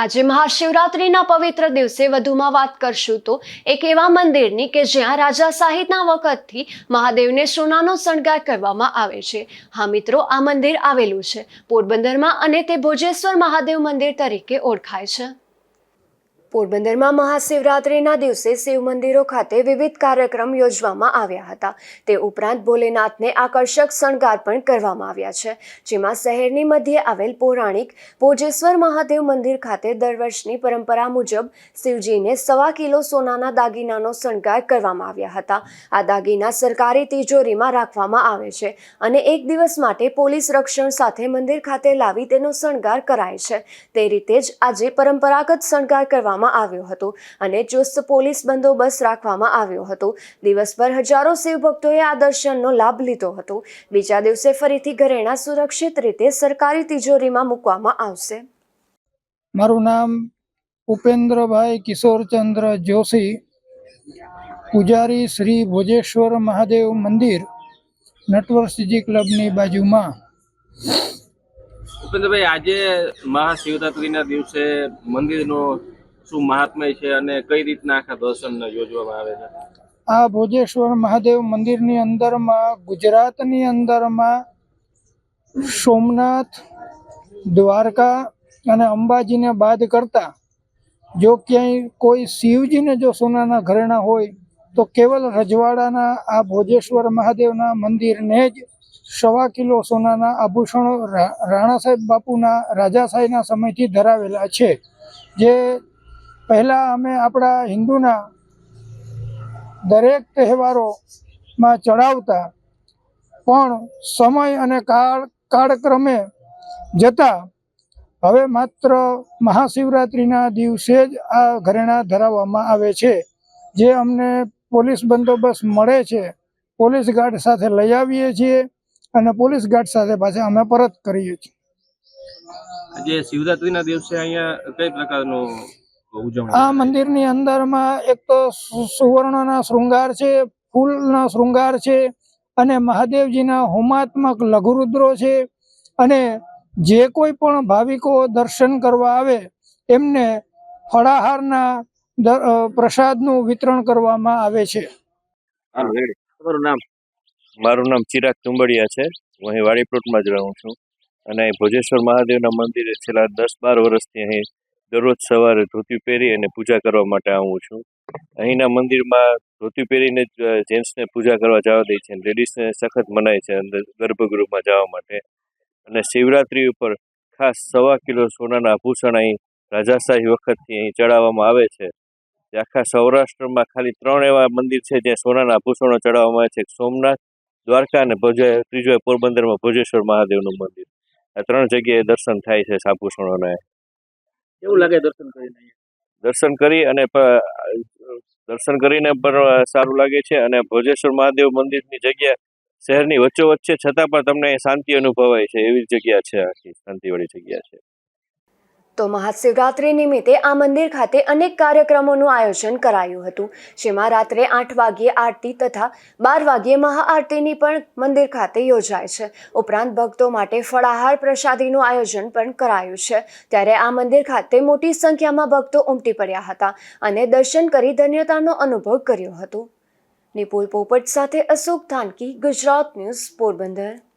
આજે મહાશિવરાત્રિના પવિત્ર દિવસે વધુમાં વાત કરશું તો એક એવા મંદિરની કે જ્યાં રાજા સાહિત્યના વખતથી મહાદેવને સોનાનો શણગાર કરવામાં આવે છે. હા મિત્રો, આ મંદિર આવેલું છે. પોરબંદરમાં અને તે ભોજેશ્વર મહાદેવ મંદિર તરીકે ઓળખાય છે. પોરબંદરમાં મહાશિવરાત્રિના દિવસે શિવ મંદિરો ખાતે વિવિધ કાર્યક્રમ યોજવામાં આવ્યા હતા. તે ઉપરાંત ભોલેનાથને આકર્ષક શણગાર પણ કરવામાં આવ્યા છે. જેમાં શહેરની મધ્યે આવેલ પૌરાણિક ભોજેશ્વર મહાદેવ મંદિર ખાતે દર વર્ષની પરંપરા મુજબ શિવજીને સવા કિલો સોનાના દાગીનાનો શણગાર કરવામાં આવ્યા હતા. આ દાગીના સરકારી તિજોરીમાં રાખવામાં આવે છે અને એક દિવસ માટે પોલીસ રક્ષણ સાથે મંદિર ખાતે લાવી તેનો શણગાર કરાય છે. તે રીતે જ આજે પરંપરાગત શણગાર કરવામાં આવ્યો હતો અને ચુસ્ત પોલીસ બંદોબસ્ત રાખવામાં આવ્યો હતો. દિવસભર હજારો શિવભક્તોએ આ દર્શનનો લાભ લીધો હતો. બીજા દિવસે ફરીથી ઘરેણા સુરક્ષિત રીતે સરકારી તિજોરીમાં મૂકવામાં આવશે. મારું નામ ઉપેન્દ્રભાઈ કિશોરચંદ્ર જોશી. પૂજારી શ્રી ભોજેશ્વર મહાદેવ મંદિર નટવરસિંહજી ક્લબની બાજુમાં. ઉપેન્દ્રભાઈ આજે મહાશિવરાત્રિના દિવસે મંદિરનો શું મહાત્મય છે અને કઈ રીતના આખા દર્શન યોજવામાં આવે છે? આ ભોજેશ્વર મહાદેવ મંદિરની અંદરમાં, ગુજરાતની અંદરમાં, સોમનાથ, દ્વારકા અને અંબાજીને બાદ કરતા જો ક્યાંય કોઈ શિવજીને જો સોનાના ઘરેણા હોય, તો કેવલ રજવાડાના આ ભોજેશ્વર મહાદેવના મંદિરને જ સવા કિલો સોનાના આભૂષણો રાણા સાહેબ બાપુના રાજાશાહીના સમયથી ધરાવેલા છે. જે પહેલાં અમે આપણા હિન્દુના દરેક તહેવારોમાં ચડાવતા, પણ સમય અને કાળ, કાળક્રમે જતા, હવે માત્ર મહાશિવરાત્રિના દિવસે જ આ ઘરેણા ધરાવવામાં આવે છે, જે અમને પોલીસ બંદોબસ્ત મળે છે, પોલીસ ગાર્ડ સાથે લઈ આવીએ છીએ અને પોલીસ ગાર્ડ સાથે પાછા અમે પરત કરીએ છીએ. આજે શિવરાત્રિના દિવસે અહીંયા કઈ પ્રકારનું ઉજવણી આ મંદિરની અંદરમાં એક તો સુ- સુવર્ણના શૃંગાર છે ફૂલના શૃંગાર છે અને મહાદેવજીના હોમાત્મક લઘુરુદ્રો છે અને જે કોઈ પણ ભાવિકો દર્શન કરવા આવે એમને ફળાહારના પ્રસાદનું વિતરણ કરવામાં આવે છે. તમારું નામ મારું નામ ચિરાગ તુંબડિયા છે. હું અહીં વાડીપ્લોટમાં જ રહું છું. અને અહીં ભોજેશ્વર મહાદેવના મંદિરે છેલ્લા દસ બાર વર્ષથી અહીં દરરોજ સવારે ધોતી પહેરી અને પૂજા કરવા માટે આવું છું. અહીંના મંદિરમાં ધોતી પહેરીને જ જેન્ટ્સને પૂજા કરવા જવા દે છે લેડીઝને સખત મનાય છે અંદર ગર્ભગૃહમાં જવા માટે. અને શિવરાત્રિ ઉપર ખાસ સવા કિલો સોનાના આભૂષણ અહીં રાજાશાહી વખતથી અહીં ચડાવવામાં આવે છે. જે આખા સૌરાષ્ટ્રમાં ખાલી ત્રણ એવા મંદિર છે જ્યાં સોનાના આભૂષણો ચડાવવામાં આવે છે. સોમનાથ, દ્વારકા અને ભોજે, ત્રીજો પોરબંદરમાં ભોજેશ્વર મહાદેવનું મંદિર. આ ત્રણ જગ્યાએ દર્શન થાય છે આભૂષણોના. કેવું લાગે દર્શન કરીને દર્શન કરી અને દર્શન કરીને પણ સારું લાગે છે અને ભોજેશ્વર મહાદેવ મંદિરની જગ્યા શહેરની છે, છતાં પણ તમને શાંતિ અનુભવાય છે. એવી જગ્યા છે આખી, શાંતિવાળી જગ્યા છે. તો મહાશિવરાત્રિ નિમિત્તે આ મંદિર ખાતે અનેક કાર્યક્રમોનું આયોજન કરાયું હતું. જેમાં રાત્રે આઠ વાગ્યે આરતી તથા બાર વાગ્યે મહાઆરતીની પણ મંદિર ખાતે યોજાય છે. ઉપરાંત ભક્તો માટે ફળાહાર પ્રસાદીનું આયોજન પણ કરાયું છે. ત્યારે આ મંદિર ખાતે મોટી સંખ્યામાં ભક્તો ઉમટી પડ્યા હતા અને દર્શન કરી ધન્યતાનો અનુભવ કર્યો હતો. નિપુલ પોપટ સાથે અશોક થાનકી, ગુજરાત ન્યૂઝ પોરબંદર.